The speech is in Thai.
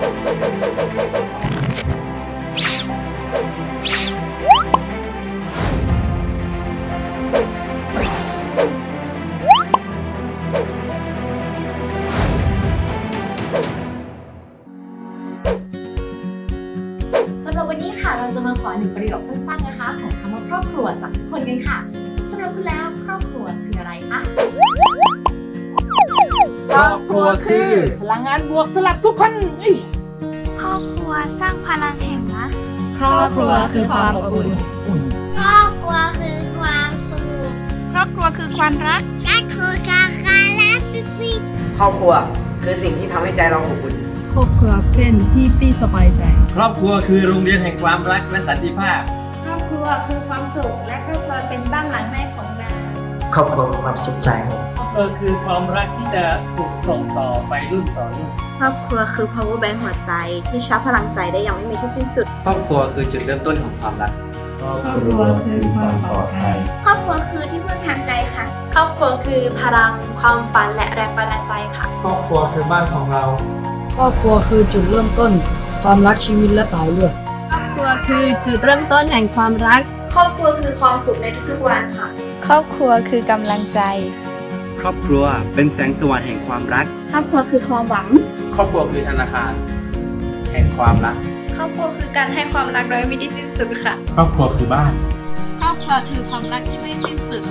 สำหรับวันนี้ค่ะเราจะมาขอหนึ่งประโยคสั้นๆนะคะ ของคำว่าครอบครัวจากทุกคนกันค่ะสำหรับคุณแล้วครอบครัวคืออะไรคะครอบครัวคือ พลังงานบวกสลับทุกคนเอ้ย ครอบครัวสร้างพลังแห่งรักครอบครัวคือความอบอุ่น ครอบครัวคือความสุขครอบครัวคือความรักและคือการการและสิสิครอบครัวคือสิ่งที่ทำให้ใจเราอบอุ่น ครอบครัวเป็นที่ที่สบายใจ ครอบครัวคือโรงเรียนแห่งความรักและสันติภาพ ครอบครัวคือความสุขและครอบครัวเป็นบ้านหลังแรกของเราครอบครัวคือความสุขใจครอบ ครัวคือความรักที่จะถูกส่งต่อไปรุ่นต่อรุ่นครอบครัวคือ power bank หัวใจที่ชาร์จพลังใจได้อย่างไม่มีที่สิ้นสุด ครอบครัวคือจุดเริ่มต้นของความรัก ครอบครัวคือความปลอดภัย ครอบครัวคือที่พึ่งทางใจค่ะ ครอบครัวคือพลังความฝันและแรงบันดาลใจค่ะ ครอบครัวคือบ้านของเรา ครอบครัวคือจุดเริ่มต้น ความรักชีวิตและสายเลือด ครอบครัวคือจุดเริ่มต้นแห่งความรัก ครอบครัวคือความสุขในทุกๆวันค่ะ ครอบครัวคือกำลังใจ ครอบครัวเป็นแสงสว่างแห่งความรัก ครอบครัวคือความหวัง ครอบครัวคือธนาคาร แห่งความรัก ครอบครัวคือการให้ความรักโดยไม่มีที่สิ้นสุดค่ะครอบครัวคือบ้าน ครอบครัวคือความรักที่ไม่สิ้นสุด